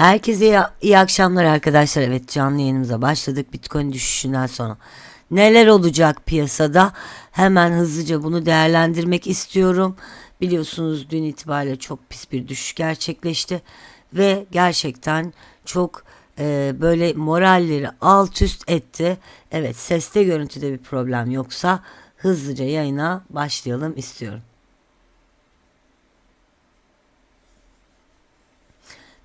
Herkese iyi, iyi akşamlar arkadaşlar. Evet canlı yayınımıza başladık Bitcoin düşüşünden sonra. Neler olacak piyasada? Hemen hızlıca bunu değerlendirmek istiyorum. Biliyorsunuz dün itibariyle çok pis bir düşüş gerçekleşti. Ve gerçekten çok e, böyle moralleri alt üst etti. Evet seste görüntüde bir problem yoksa hızlıca yayına başlayalım istiyorum.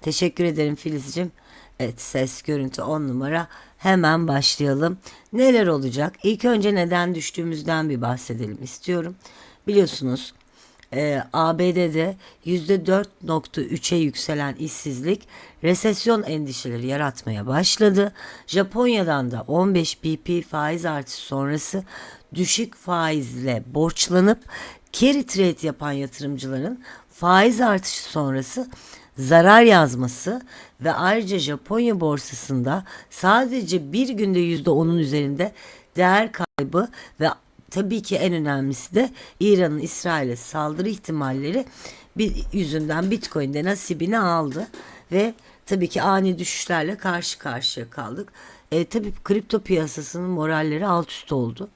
Teşekkür ederim Filizciğim. Evet ses görüntü 10 numara. Hemen başlayalım. Neler olacak? İlk önce neden düştüğümüzden bir bahsedelim istiyorum. Biliyorsunuz e, ABD'de %4.3'e yükselen işsizlik resesyon endişeleri yaratmaya başladı. Japonya'dan da 15 BP faiz artışı sonrası düşük faizle borçlanıp carry trade yapan yatırımcıların faiz artışı sonrası zarar yazması ve ayrıca Japonya borsasında sadece bir günde yüzde onun üzerinde değer kaybı ve tabii ki en önemlisi de İran'ın İsrail'e saldırı ihtimalleri bir yüzünden Bitcoin'de nasibini aldı ve tabii ki ani düşüşlerle karşı karşıya kaldık. E, tabii kripto piyasasının moralleri alt üst oldu.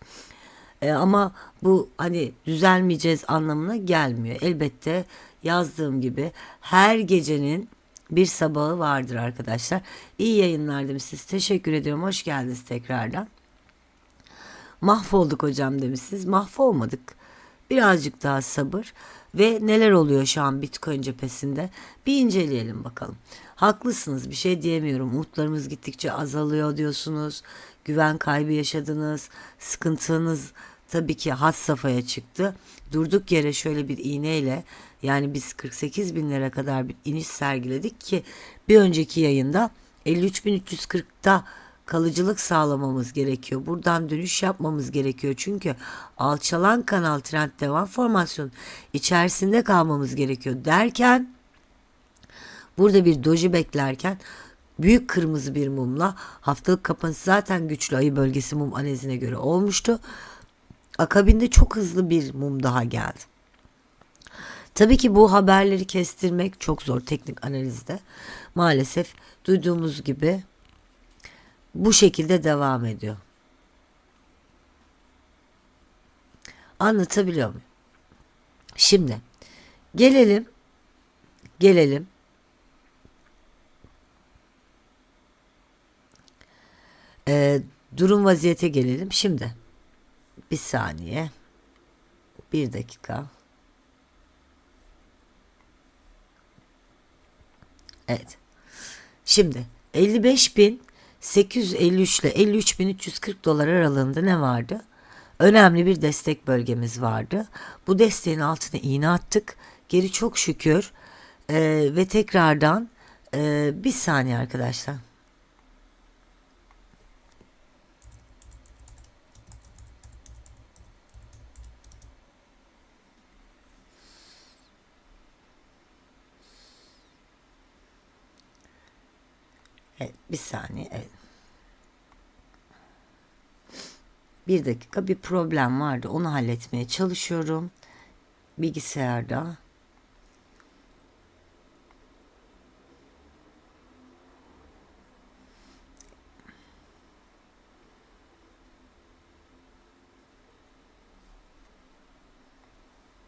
E, ama bu hani düzelmeyeceğiz anlamına gelmiyor. Elbette yazdığım gibi her gecenin bir sabahı vardır arkadaşlar. İyi yayınlar demişsiniz. Teşekkür ediyorum. Hoş geldiniz tekrardan. Mahvolduk hocam demişsiniz. Mahvolmadık. Birazcık daha sabır ve neler oluyor şu an Bitcoin cephesinde bir inceleyelim bakalım. Haklısınız bir şey diyemiyorum. Umutlarımız gittikçe azalıyor diyorsunuz. Güven kaybı yaşadınız. Sıkıntınız tabii ki has safhaya çıktı. Durduk yere şöyle bir iğneyle yani biz 48 bin lira kadar bir iniş sergiledik ki bir önceki yayında 53.340'da kalıcılık sağlamamız gerekiyor. Buradan dönüş yapmamız gerekiyor. Çünkü alçalan kanal trend devam formasyon içerisinde kalmamız gerekiyor derken burada bir doji beklerken büyük kırmızı bir mumla haftalık kapanışı zaten güçlü ayı bölgesi mum analizine göre olmuştu. Akabinde çok hızlı bir mum daha geldi. Tabii ki bu haberleri kestirmek çok zor teknik analizde. Maalesef duyduğumuz gibi bu şekilde devam ediyor. Anlatabiliyor muyum? Şimdi gelelim gelelim Ee, durum vaziyete gelelim. Şimdi bir saniye bir dakika Evet. Şimdi 55.853 ile 53.340 dolar aralığında ne vardı? Önemli bir destek bölgemiz vardı. Bu desteğin altına iğne attık. Geri çok şükür ee, ve tekrardan ee, bir saniye arkadaşlar. Evet, bir saniye. Evet. Bir dakika bir problem vardı. Onu halletmeye çalışıyorum. Bilgisayarda.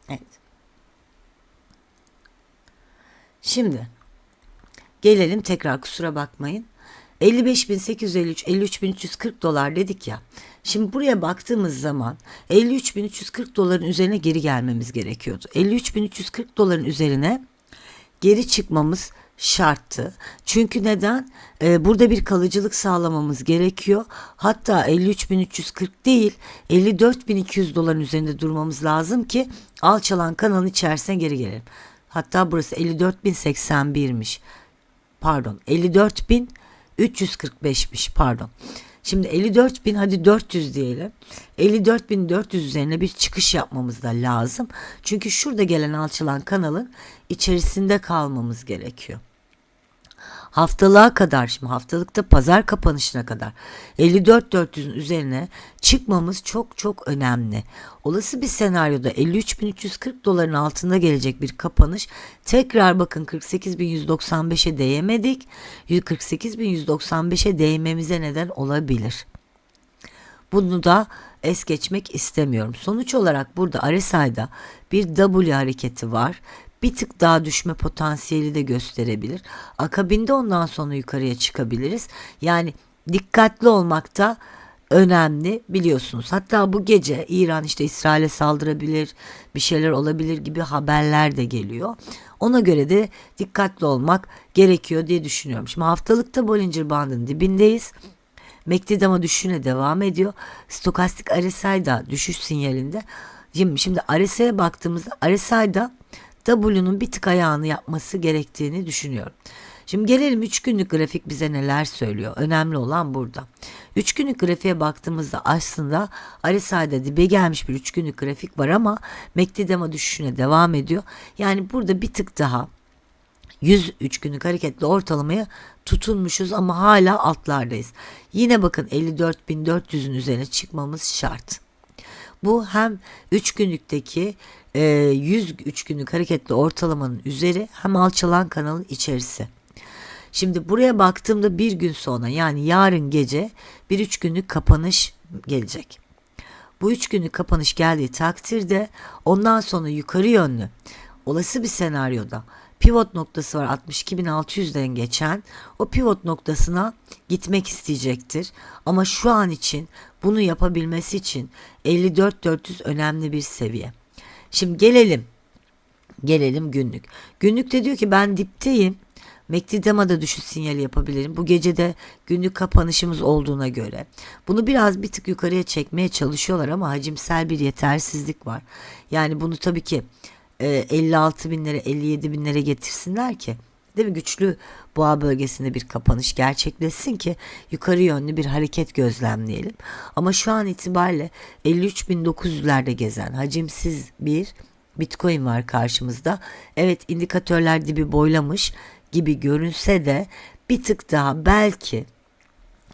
Evet. Şimdi Gelelim tekrar kusura bakmayın. 55.853 53.340 dolar dedik ya. Şimdi buraya baktığımız zaman 53.340 doların üzerine geri gelmemiz gerekiyordu. 53.340 doların üzerine geri çıkmamız şarttı. Çünkü neden? Ee, burada bir kalıcılık sağlamamız gerekiyor. Hatta 53.340 değil 54.200 doların üzerinde durmamız lazım ki alçalan kanalın içerisine geri gelelim. Hatta burası 54.081'miş pardon 54.345'miş pardon. Şimdi 54.000 hadi 400 diyelim. 54.400 üzerine bir çıkış yapmamız da lazım. Çünkü şurada gelen alçalan kanalın içerisinde kalmamız gerekiyor. Haftalığa kadar şimdi haftalıkta pazar kapanışına kadar 54.400'ün üzerine çıkmamız çok çok önemli. Olası bir senaryoda 53.340 doların altında gelecek bir kapanış tekrar bakın 48.195'e değemedik. 48.195'e değmemize neden olabilir. Bunu da es geçmek istemiyorum. Sonuç olarak burada RSI'da bir W hareketi var. Bir tık daha düşme potansiyeli de gösterebilir. Akabinde ondan sonra yukarıya çıkabiliriz. Yani dikkatli olmakta önemli biliyorsunuz. Hatta bu gece İran işte İsrail'e saldırabilir, bir şeyler olabilir gibi haberler de geliyor. Ona göre de dikkatli olmak gerekiyor diye düşünüyorum. Şimdi haftalıkta Bollinger Band'ın dibindeyiz. MACD ama düşüşüne devam ediyor. Stokastik RSI düşüş sinyalinde. Şimdi, şimdi RSI'ye baktığımızda RSI'da W'nun bir tık ayağını yapması gerektiğini düşünüyorum. Şimdi gelelim 3 günlük grafik bize neler söylüyor. Önemli olan burada. 3 günlük grafiğe baktığımızda aslında RSI'de dibe gelmiş bir 3 günlük grafik var ama ama düşüşüne devam ediyor. Yani burada bir tık daha 103 günlük hareketli ortalamaya tutunmuşuz ama hala altlardayız. Yine bakın 54.400'ün üzerine çıkmamız şart. Bu hem 3 günlükteki e, 103 günlük hareketli ortalamanın üzeri hem alçalan kanalın içerisi. Şimdi buraya baktığımda bir gün sonra yani yarın gece bir 3 günlük kapanış gelecek. Bu 3 günlük kapanış geldiği takdirde ondan sonra yukarı yönlü olası bir senaryoda pivot noktası var 62.600'den geçen o pivot noktasına gitmek isteyecektir. Ama şu an için bunu yapabilmesi için 54.400 önemli bir seviye. Şimdi gelelim gelelim günlük. Günlükte diyor ki ben dipteyim. MACD düşüş sinyali yapabilirim. Bu gece de günlük kapanışımız olduğuna göre. Bunu biraz bir tık yukarıya çekmeye çalışıyorlar ama hacimsel bir yetersizlik var. Yani bunu tabii ki 56 e, binlere 57 binlere getirsinler ki değil mi güçlü boğa bölgesinde bir kapanış gerçekleşsin ki yukarı yönlü bir hareket gözlemleyelim. Ama şu an itibariyle 53.900'lerde gezen hacimsiz bir Bitcoin var karşımızda. Evet indikatörler dibi boylamış gibi görünse de bir tık daha belki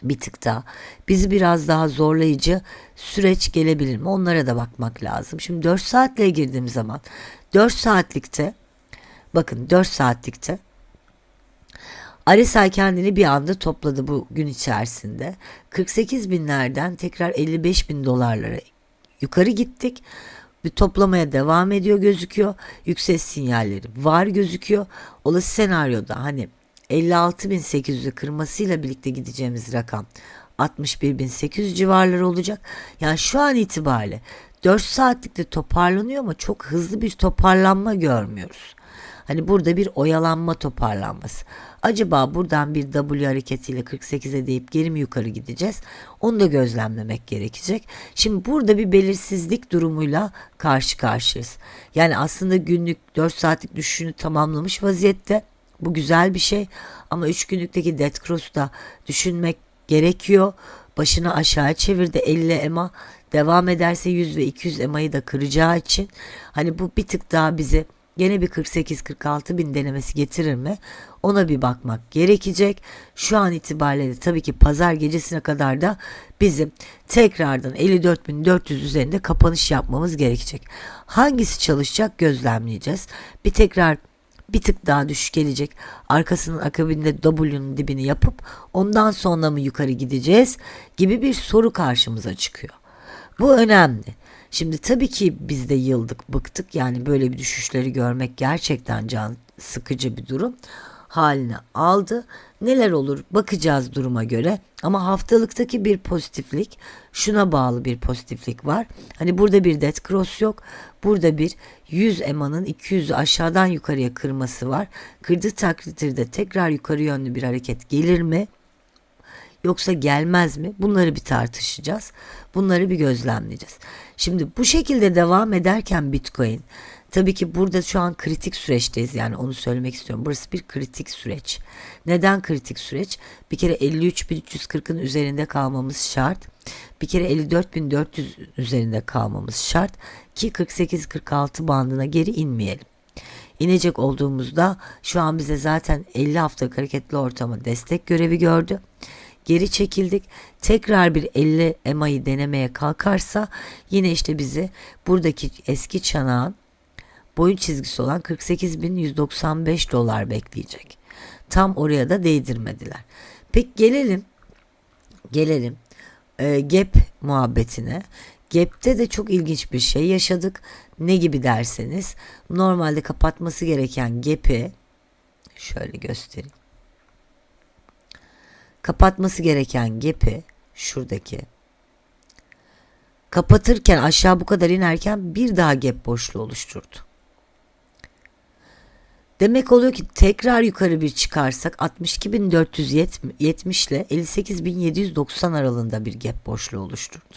bir tık daha bizi biraz daha zorlayıcı süreç gelebilir mi? Onlara da bakmak lazım. Şimdi 4 saatle girdiğim zaman 4 saatlikte bakın 4 saatlikte RSI kendini bir anda topladı bu gün içerisinde. 48 binlerden tekrar 55 bin dolarlara yukarı gittik. Bir toplamaya devam ediyor gözüküyor. Yüksek sinyalleri var gözüküyor. Olası senaryoda hani 56.800'ü kırmasıyla birlikte gideceğimiz rakam 61.800 civarları olacak. Yani şu an itibariyle 4 saatlikte toparlanıyor ama çok hızlı bir toparlanma görmüyoruz. Hani burada bir oyalanma toparlanması. Acaba buradan bir W hareketiyle 48'e deyip geri mi yukarı gideceğiz? Onu da gözlemlemek gerekecek. Şimdi burada bir belirsizlik durumuyla karşı karşıyayız. Yani aslında günlük 4 saatlik düşüşünü tamamlamış vaziyette. Bu güzel bir şey ama 3 günlükteki dead cross'u da düşünmek gerekiyor. Başını aşağı çevirdi 50 EMA devam ederse 100 ve 200 EMA'yı da kıracağı için hani bu bir tık daha bizi gene bir 48-46 bin denemesi getirir mi? Ona bir bakmak gerekecek. Şu an itibariyle de tabii ki pazar gecesine kadar da bizim tekrardan 54.400 üzerinde kapanış yapmamız gerekecek. Hangisi çalışacak gözlemleyeceğiz. Bir tekrar bir tık daha düşük gelecek. Arkasının akabinde W'nun dibini yapıp ondan sonra mı yukarı gideceğiz gibi bir soru karşımıza çıkıyor. Bu önemli. Şimdi tabii ki biz de yıldık, bıktık. Yani böyle bir düşüşleri görmek gerçekten can sıkıcı bir durum haline aldı. Neler olur bakacağız duruma göre. Ama haftalıktaki bir pozitiflik, şuna bağlı bir pozitiflik var. Hani burada bir dead cross yok. Burada bir 100 emanın 200'ü aşağıdan yukarıya kırması var. Kırdığı takdirde tekrar yukarı yönlü bir hareket gelir mi? Yoksa gelmez mi? Bunları bir tartışacağız. Bunları bir gözlemleyeceğiz. Şimdi bu şekilde devam ederken Bitcoin tabii ki burada şu an kritik süreçteyiz yani onu söylemek istiyorum. Burası bir kritik süreç. Neden kritik süreç? Bir kere 53.340'ın üzerinde kalmamız şart. Bir kere 54.400 üzerinde kalmamız şart ki 48-46 bandına geri inmeyelim. inecek olduğumuzda şu an bize zaten 50 haftalık hareketli ortama destek görevi gördü. Geri çekildik. Tekrar bir 50 EMA'yı denemeye kalkarsa yine işte bizi buradaki eski çanağın boyun çizgisi olan 48.195 dolar bekleyecek. Tam oraya da değdirmediler. Peki gelelim gelelim e, gap muhabbetine. Gap'te de çok ilginç bir şey yaşadık. Ne gibi derseniz normalde kapatması gereken gap'i şöyle göstereyim. Kapatması gereken gap'i şuradaki kapatırken aşağı bu kadar inerken bir daha gap boşluğu oluşturdu. Demek oluyor ki tekrar yukarı bir çıkarsak 62.470 ile 58.790 aralığında bir gap boşluğu oluşturdu.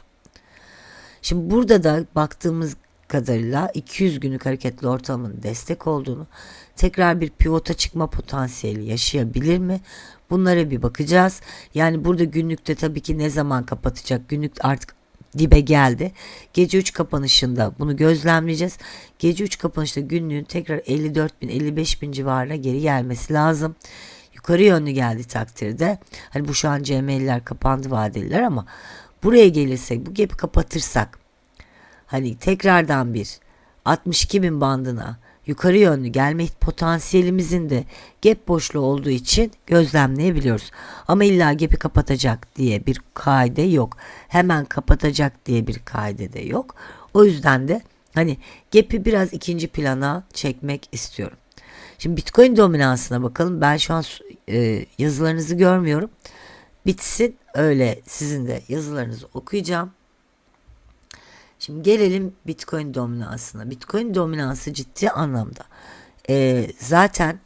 Şimdi burada da baktığımız kadarıyla 200 günlük hareketli ortalamanın destek olduğunu, tekrar bir pivota çıkma potansiyeli yaşayabilir mi? Bunlara bir bakacağız. Yani burada günlükte tabii ki ne zaman kapatacak? Günlük artık dibe geldi. Gece 3 kapanışında bunu gözlemleyeceğiz. Gece 3 kapanışta günlüğün tekrar 54 bin 55 bin civarına geri gelmesi lazım. Yukarı yönlü geldi takdirde. Hani bu şu an CML'ler kapandı vadeliler ama buraya gelirsek bu gap'i kapatırsak hani tekrardan bir 62 bin bandına yukarı yönlü gelme potansiyelimizin de gap boşluğu olduğu için gözlemleyebiliyoruz. Ama illa gap'i kapatacak diye bir kaide yok. Hemen kapatacak diye bir kaide de yok. O yüzden de hani gap'i biraz ikinci plana çekmek istiyorum. Şimdi Bitcoin dominansına bakalım. Ben şu an e, yazılarınızı görmüyorum. Bitsin öyle sizin de yazılarınızı okuyacağım. Şimdi gelelim Bitcoin dominansına. Bitcoin dominansı ciddi anlamda e, zaten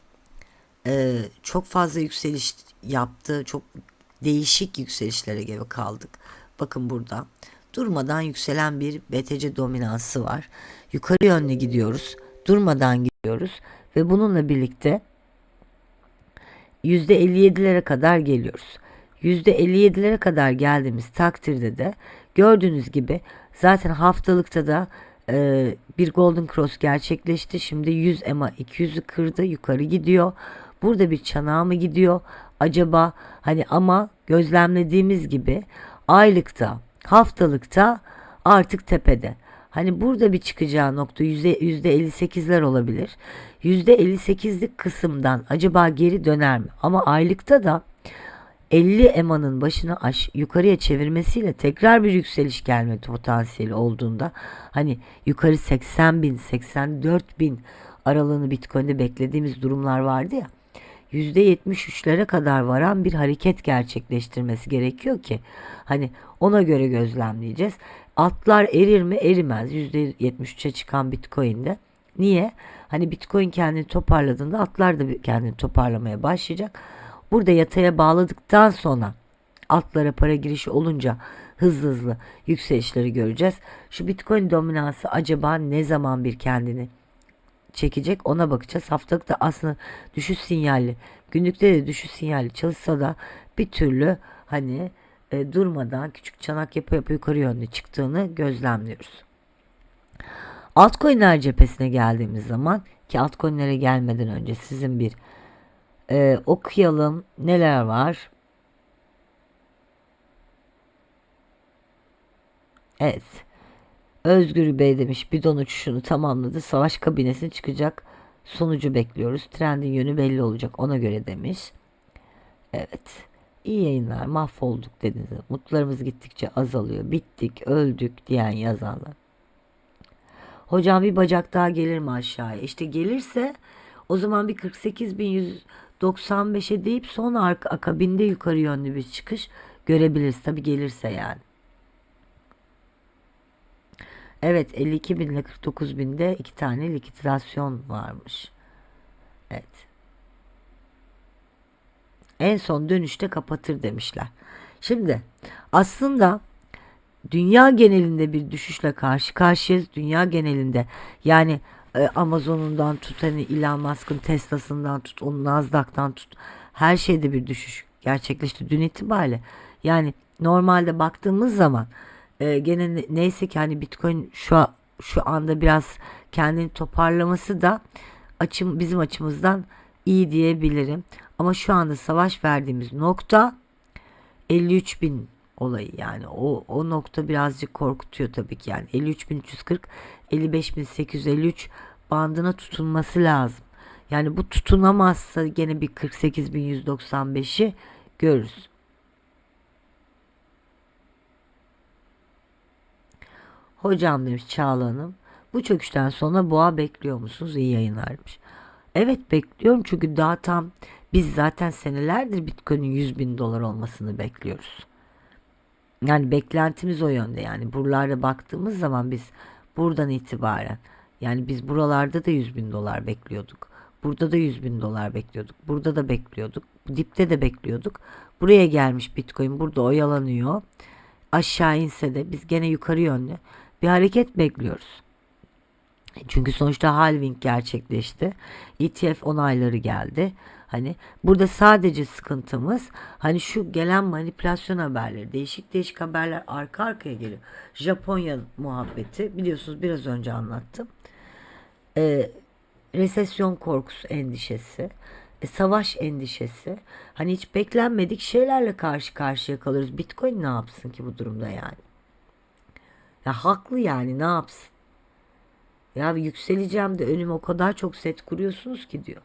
e, çok fazla yükseliş yaptı. Çok değişik yükselişlere gibi kaldık. Bakın burada durmadan yükselen bir BTC dominansı var. Yukarı yönlü gidiyoruz. Durmadan gidiyoruz ve bununla birlikte %57'lere kadar geliyoruz. %57'lere kadar geldiğimiz takdirde de gördüğünüz gibi zaten haftalıkta da e, bir Golden Cross gerçekleşti. Şimdi 100 EMA 200'ü kırdı yukarı gidiyor. Burada bir çanağı mı gidiyor? Acaba hani ama gözlemlediğimiz gibi aylıkta haftalıkta artık tepede. Hani burada bir çıkacağı nokta %58'ler olabilir. %58'lik kısımdan acaba geri döner mi? Ama aylıkta da 50 emanın başını aş yukarıya çevirmesiyle tekrar bir yükseliş gelme potansiyeli olduğunda hani yukarı 80 bin 84 bin aralığını Bitcoin'de beklediğimiz durumlar vardı ya %73'lere kadar varan bir hareket gerçekleştirmesi gerekiyor ki hani ona göre gözlemleyeceğiz. Altlar erir mi? Erimez. %73'e çıkan Bitcoin'de. Niye? Hani Bitcoin kendini toparladığında altlar da kendini toparlamaya başlayacak. Burada yataya bağladıktan sonra altlara para girişi olunca hızlı hızlı yükselişleri göreceğiz. Şu Bitcoin dominansı acaba ne zaman bir kendini çekecek ona bakacağız. Haftalıkta aslında düşüş sinyali, günlükte de düşüş sinyali çalışsa da bir türlü hani e, durmadan küçük çanak yapı yapı yukarı yönlü çıktığını gözlemliyoruz. Altcoin'ler cephesine geldiğimiz zaman ki altcoin'lere gelmeden önce sizin bir e, okuyalım neler var. Evet. Özgür Bey demiş bidon uçuşunu tamamladı. Savaş kabinesine çıkacak. Sonucu bekliyoruz. Trendin yönü belli olacak ona göre demiş. Evet. İyi yayınlar mahvolduk dediniz. Mutlarımız gittikçe azalıyor. Bittik, öldük diyen yazanlar. Hocam bir bacak daha gelir mi aşağıya? İşte gelirse o zaman bir 48.195'e deyip son arka akabinde yukarı yönlü bir çıkış görebiliriz. Tabi gelirse yani. Evet 52 bin ile 49 binde iki tane likidasyon varmış. Evet. En son dönüşte kapatır demişler. Şimdi aslında dünya genelinde bir düşüşle karşı karşıyayız. Dünya genelinde yani e, Amazon'undan tut hani Elon Musk'ın Tesla'sından tut onun Nasdaq'tan tut her şeyde bir düşüş gerçekleşti dün itibariyle. Yani normalde baktığımız zaman e, gene neyse ki hani Bitcoin şu şu anda biraz kendini toparlaması da açım bizim açımızdan iyi diyebilirim. Ama şu anda savaş verdiğimiz nokta 53 bin olayı yani o, o nokta birazcık korkutuyor tabii ki yani 53.340 55.853 bandına tutunması lazım. Yani bu tutunamazsa gene bir 48.195'i görürüz. Hocam demiş Çağla Hanım. Bu çöküşten sonra boğa bekliyor musunuz? İyi yayınlarmış. Evet bekliyorum çünkü daha tam biz zaten senelerdir Bitcoin'in 100 bin dolar olmasını bekliyoruz. Yani beklentimiz o yönde yani buralarda baktığımız zaman biz buradan itibaren yani biz buralarda da 100 bin dolar bekliyorduk. Burada da 100 bin dolar bekliyorduk. Burada da bekliyorduk. Dipte de bekliyorduk. Buraya gelmiş Bitcoin burada oyalanıyor. Aşağı inse de biz gene yukarı yönlü bir hareket bekliyoruz. Çünkü sonuçta halving gerçekleşti. ETF onayları geldi. Hani burada sadece sıkıntımız hani şu gelen manipülasyon haberleri, değişik değişik haberler arka arkaya geliyor. Japonya muhabbeti biliyorsunuz biraz önce anlattım. Ee, resesyon korkusu endişesi, e, savaş endişesi. Hani hiç beklenmedik şeylerle karşı karşıya kalırız. Bitcoin ne yapsın ki bu durumda yani? Ya haklı yani ne yapsın? Ya yükseleceğim de önüme o kadar çok set kuruyorsunuz ki diyor.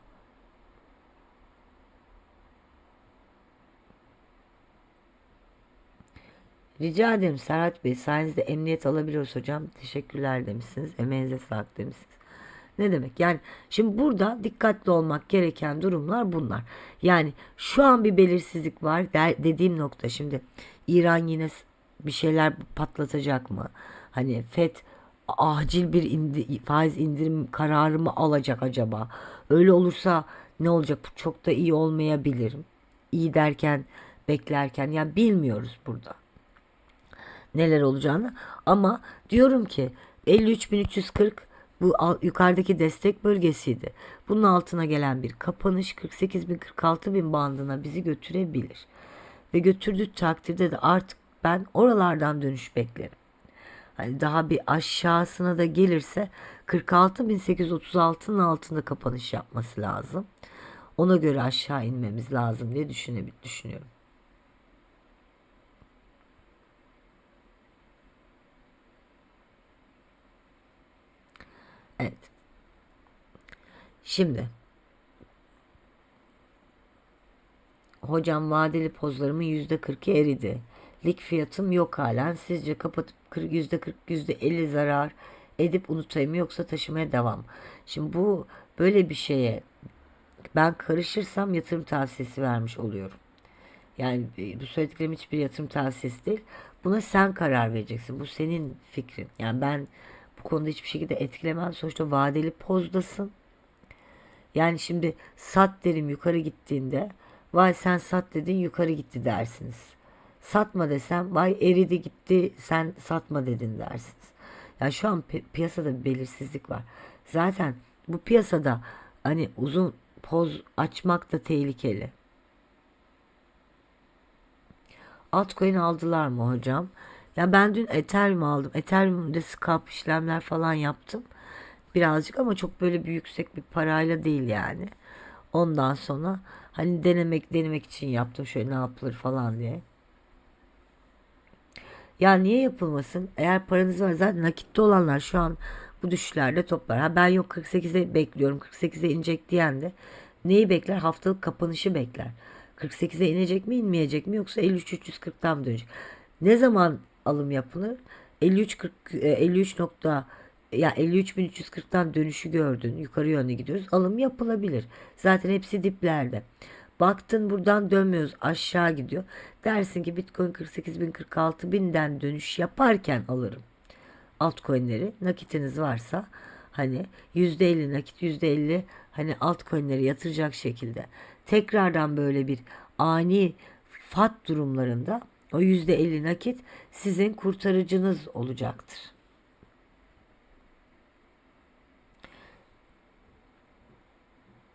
Rica ederim Serhat Bey sayenizde emniyet alabiliyoruz hocam. Teşekkürler demişsiniz. Emeğinize sağlık demişsiniz. Ne demek? Yani şimdi burada dikkatli olmak gereken durumlar bunlar. Yani şu an bir belirsizlik var dediğim nokta şimdi İran yine bir şeyler patlatacak mı? Hani FED acil bir indi, faiz indirim kararı mı alacak acaba? Öyle olursa ne olacak? Çok da iyi olmayabilir. İyi derken beklerken yani bilmiyoruz burada neler olacağını ama diyorum ki 53.340 bu yukarıdaki destek bölgesiydi. Bunun altına gelen bir kapanış 48 bin 46 bin bandına bizi götürebilir. Ve götürdüğü takdirde de artık ben oralardan dönüş beklerim. Hani daha bir aşağısına da gelirse 46.836'nın altında kapanış yapması lazım. Ona göre aşağı inmemiz lazım diye düşünüyorum. Evet. Şimdi hocam vadeli pozlarımın yüzde kırkı eridi. Lik fiyatım yok halen. Sizce kapatıp yüzde kırk yüzde elli zarar edip unutayım yoksa taşımaya devam. Şimdi bu böyle bir şeye ben karışırsam yatırım tavsiyesi vermiş oluyorum. Yani bu söylediklerim hiçbir yatırım tavsiyesi değil. Buna sen karar vereceksin. Bu senin fikrin. Yani ben bu konuda hiçbir şekilde etkilemem. Sonuçta vadeli pozdasın. Yani şimdi sat derim yukarı gittiğinde vay sen sat dedin yukarı gitti dersiniz. Satma desem vay eridi gitti sen satma dedin dersiniz. Yani şu an pi- piyasada bir belirsizlik var. Zaten bu piyasada hani uzun poz açmak da tehlikeli. Altcoin aldılar mı hocam? Ya ben dün Ethereum aldım. Ethereum'da scalp işlemler falan yaptım. Birazcık ama çok böyle bir yüksek bir parayla değil yani. Ondan sonra hani denemek denemek için yaptım şöyle ne yapılır falan diye. Ya niye yapılmasın? Eğer paranız var zaten nakitte olanlar şu an bu düşüşlerde toplar. Ha ben yok 48'e bekliyorum. 48'e inecek diyen de neyi bekler? Haftalık kapanışı bekler. 48'e inecek mi inmeyecek mi yoksa 53-340'tan mı dönecek? Ne zaman alım yapılır? 53 40 53 nokta ya 53.340'tan dönüşü gördün. Yukarı yönde gidiyoruz. Alım yapılabilir. Zaten hepsi diplerde. Baktın buradan dönmüyoruz. Aşağı gidiyor. Dersin ki Bitcoin 48 bin 46 binden dönüş yaparken alırım. Altcoin'leri nakitiniz varsa hani %50 nakit %50 hani altcoin'leri yatıracak şekilde tekrardan böyle bir ani fat durumlarında o %50 nakit sizin kurtarıcınız olacaktır.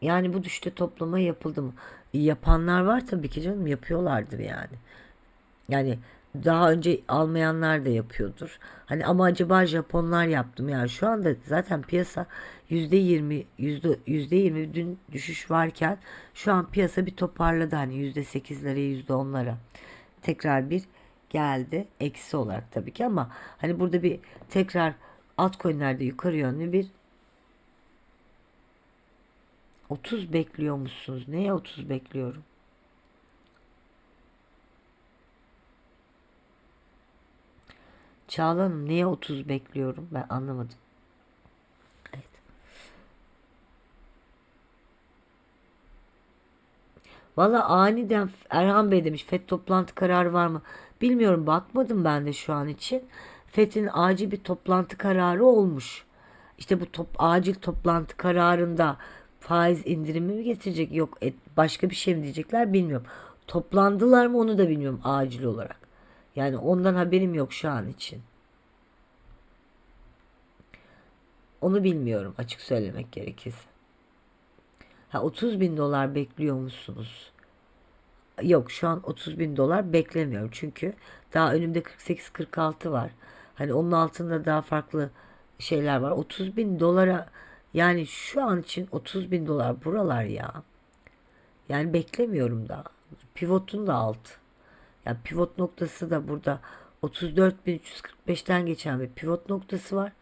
Yani bu düşte toplama yapıldı mı? Yapanlar var tabii ki canım yapıyorlardır yani. Yani daha önce almayanlar da yapıyordur. Hani ama acaba Japonlar yaptım yani şu anda zaten piyasa yüzde yirmi yüzde yüzde yirmi dün düşüş varken şu an piyasa bir toparladı hani yüzde sekizlere yüzde onlara tekrar bir geldi eksi olarak tabii ki ama hani burada bir tekrar altcoin'lerde yukarı yönlü bir 30 bekliyor musunuz? Neye 30 bekliyorum? Çağla Hanım neye 30 bekliyorum? Ben anlamadım. Valla aniden Erhan Bey demiş FED toplantı kararı var mı? Bilmiyorum bakmadım ben de şu an için. FED'in acil bir toplantı kararı olmuş. İşte bu top, acil toplantı kararında faiz indirimi mi getirecek yok et, başka bir şey mi diyecekler bilmiyorum. Toplandılar mı onu da bilmiyorum acil olarak. Yani ondan haberim yok şu an için. Onu bilmiyorum açık söylemek gerekirse. Ha 30 bin dolar bekliyor musunuz? Yok şu an 30 bin dolar beklemiyorum. Çünkü daha önümde 48-46 var. Hani onun altında daha farklı şeyler var. 30 bin dolara yani şu an için 30 bin dolar buralar ya. Yani beklemiyorum daha. Pivotun da alt. Yani pivot noktası da burada 34.345'ten geçen bir pivot noktası var.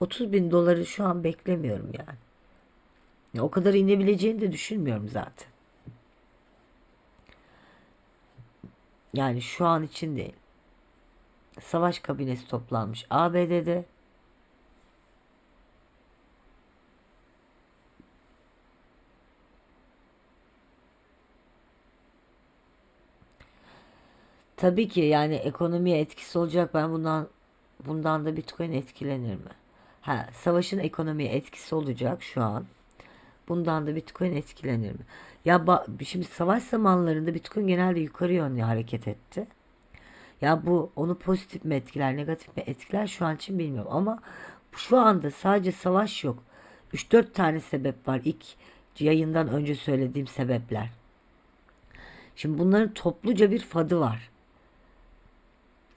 30 bin doları şu an beklemiyorum yani. Ya o kadar inebileceğini de düşünmüyorum zaten. Yani şu an için değil. Savaş kabinesi toplanmış ABD'de. Tabii ki yani ekonomiye etkisi olacak. Ben bundan bundan da Bitcoin etkilenir mi? Ha, savaşın ekonomiye etkisi olacak şu an. Bundan da Bitcoin etkilenir mi? Ya şimdi savaş zamanlarında Bitcoin genelde yukarı yönlü hareket etti. Ya bu onu pozitif mi etkiler, negatif mi etkiler şu an için bilmiyorum ama şu anda sadece savaş yok. 3-4 tane sebep var ilk yayından önce söylediğim sebepler. Şimdi bunların topluca bir fadı var.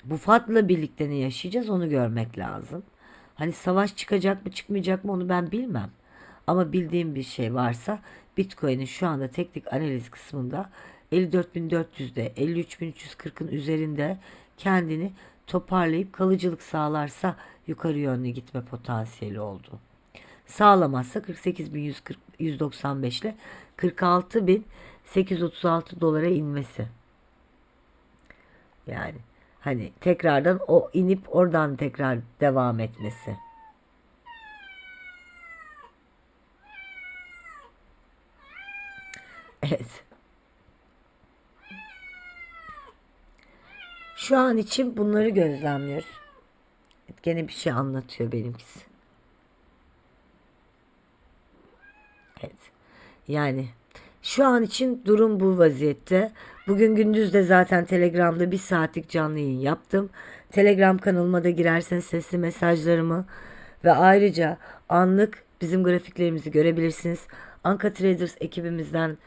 Bu fadla birlikte ne yaşayacağız onu görmek lazım. Hani savaş çıkacak mı çıkmayacak mı onu ben bilmem. Ama bildiğim bir şey varsa Bitcoin'in şu anda teknik analiz kısmında 54.400'de 53.340'ın üzerinde kendini toparlayıp kalıcılık sağlarsa yukarı yönlü gitme potansiyeli oldu. Sağlamazsa 48.195 ile 46.836 dolara inmesi. Yani hani tekrardan o inip oradan tekrar devam etmesi. Evet. Şu an için bunları gözlemliyoruz. Gene bir şey anlatıyor benimkisi. Evet. Yani şu an için durum bu vaziyette. Bugün gündüz de zaten Telegram'da bir saatlik canlı yayın yaptım. Telegram kanalıma da girerseniz sesli mesajlarımı ve ayrıca anlık bizim grafiklerimizi görebilirsiniz. Anka Traders ekibimizden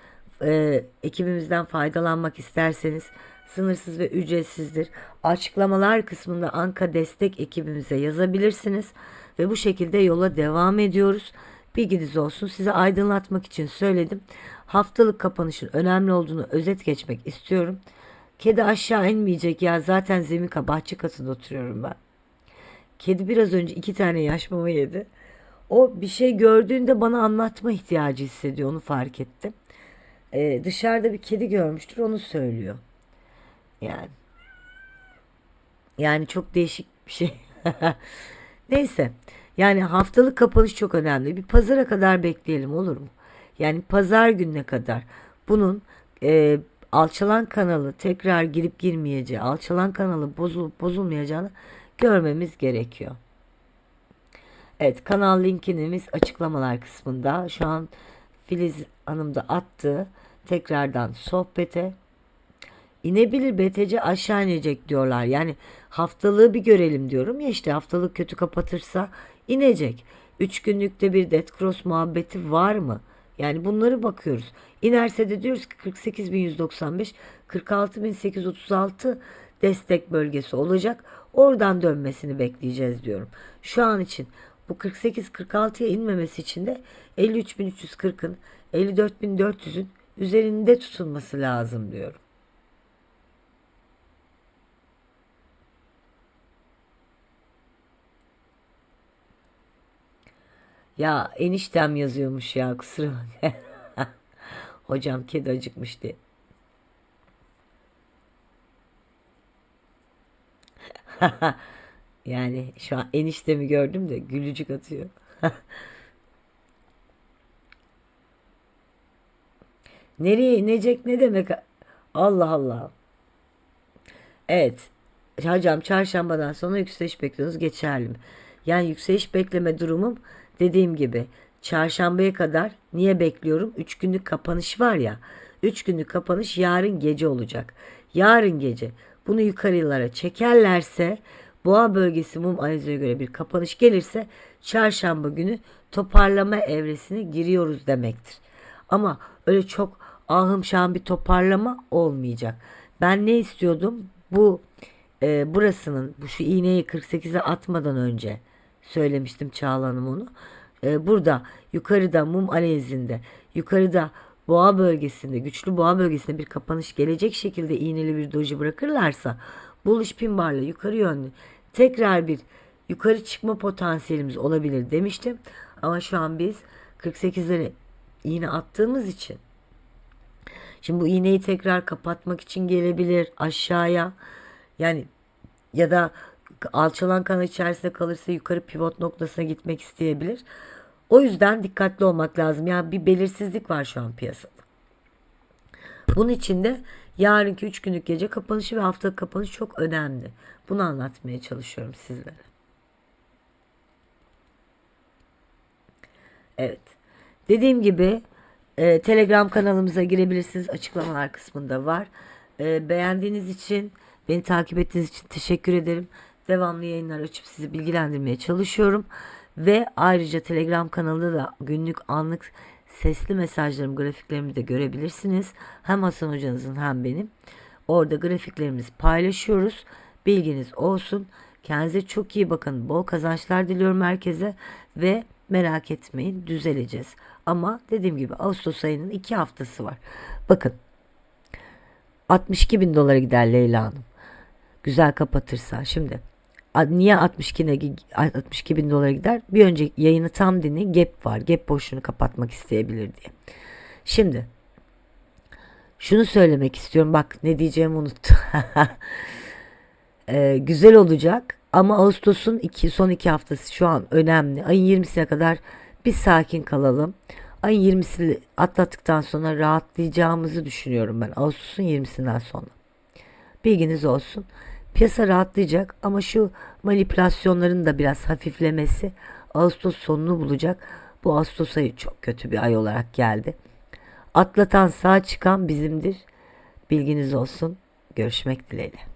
e, ekibimizden faydalanmak isterseniz sınırsız ve ücretsizdir. Açıklamalar kısmında Anka destek ekibimize yazabilirsiniz ve bu şekilde yola devam ediyoruz. Bilginiz olsun. Size aydınlatmak için söyledim. Haftalık kapanışın önemli olduğunu özet geçmek istiyorum. Kedi aşağı inmeyecek ya zaten zemin bahçe katında oturuyorum ben. Kedi biraz önce iki tane yaş mama yedi. O bir şey gördüğünde bana anlatma ihtiyacı hissediyor onu fark ettim. Ee, dışarıda bir kedi görmüştür onu söylüyor. Yani. Yani çok değişik bir şey. Neyse. Yani haftalık kapanış çok önemli. Bir pazara kadar bekleyelim olur mu? Yani pazar gününe kadar bunun e, alçalan kanalı tekrar girip girmeyeceği, alçalan kanalı bozulup bozulmayacağını görmemiz gerekiyor. Evet kanal linkimiz açıklamalar kısmında. Şu an Filiz Hanım da attı. Tekrardan sohbete İnebilir BTC aşağı inecek diyorlar. Yani haftalığı bir görelim diyorum ya işte haftalık kötü kapatırsa inecek. 3 günlükte bir dead cross muhabbeti var mı? Yani bunları bakıyoruz. İnerse de diyoruz ki 48.195, 46.836 destek bölgesi olacak. Oradan dönmesini bekleyeceğiz diyorum. Şu an için bu 48-46'ya inmemesi için de 53.340'ın 54.400'ün üzerinde tutulması lazım diyorum. Ya eniştem yazıyormuş ya kusura bakma. Hocam kedi acıkmış diye. Yani şu an eniştemi gördüm de gülücük atıyor. Nereye inecek ne demek? Allah Allah. Evet. Hocam çarşambadan sonra yükseliş bekliyorsunuz geçerli mi? Yani yükseliş bekleme durumum dediğim gibi çarşambaya kadar niye bekliyorum? 3 günlük kapanış var ya. 3 günlük kapanış yarın gece olacak. Yarın gece bunu yukarılara çekerlerse boğa bölgesi mum analizine göre bir kapanış gelirse çarşamba günü toparlama evresine giriyoruz demektir. Ama öyle çok ahım şahım bir toparlama olmayacak. Ben ne istiyordum? Bu e, burasının bu şu iğneyi 48'e atmadan önce söylemiştim Çağla Hanım onu. E, burada yukarıda mum alezinde yukarıda boğa bölgesinde güçlü boğa bölgesinde bir kapanış gelecek şekilde iğneli bir doji bırakırlarsa buluş pin barla yukarı yönlü tekrar bir yukarı çıkma potansiyelimiz olabilir demiştim. Ama şu an biz 48'lere iğne attığımız için Şimdi bu iğneyi tekrar kapatmak için gelebilir aşağıya. Yani ya da alçalan kanal içerisinde kalırsa yukarı pivot noktasına gitmek isteyebilir. O yüzden dikkatli olmak lazım. Yani bir belirsizlik var şu an piyasada. Bunun için de yarınki 3 günlük gece kapanışı ve hafta kapanışı çok önemli. Bunu anlatmaya çalışıyorum sizlere. Evet. Dediğim gibi e, Telegram kanalımıza girebilirsiniz. Açıklamalar kısmında var. E, beğendiğiniz için, beni takip ettiğiniz için teşekkür ederim. Devamlı yayınlar açıp sizi bilgilendirmeye çalışıyorum. Ve ayrıca Telegram kanalında da günlük anlık sesli mesajlarım, grafiklerimi de görebilirsiniz. Hem Hasan hocanızın hem benim. Orada grafiklerimizi paylaşıyoruz. Bilginiz olsun. Kendinize çok iyi bakın. Bol kazançlar diliyorum herkese ve merak etmeyin düzeleceğiz. Ama dediğim gibi Ağustos ayının iki haftası var. Bakın 62 bin dolara gider Leyla Hanım. Güzel kapatırsa. Şimdi niye 62, 62 bin dolara gider? Bir önceki yayını tam dinleyin. Gap var. Gap boşluğunu kapatmak isteyebilir diye. Şimdi şunu söylemek istiyorum. Bak ne diyeceğimi unuttum. ee, güzel olacak ama Ağustos'un iki, son iki haftası şu an önemli. Ayın 20'sine kadar bir sakin kalalım. Ayın 20'sini atlattıktan sonra rahatlayacağımızı düşünüyorum ben. Ağustos'un 20'sinden sonra. Bilginiz olsun. Piyasa rahatlayacak ama şu manipülasyonların da biraz hafiflemesi Ağustos sonunu bulacak. Bu Ağustos ayı çok kötü bir ay olarak geldi. Atlatan sağ çıkan bizimdir. Bilginiz olsun. Görüşmek dileğiyle.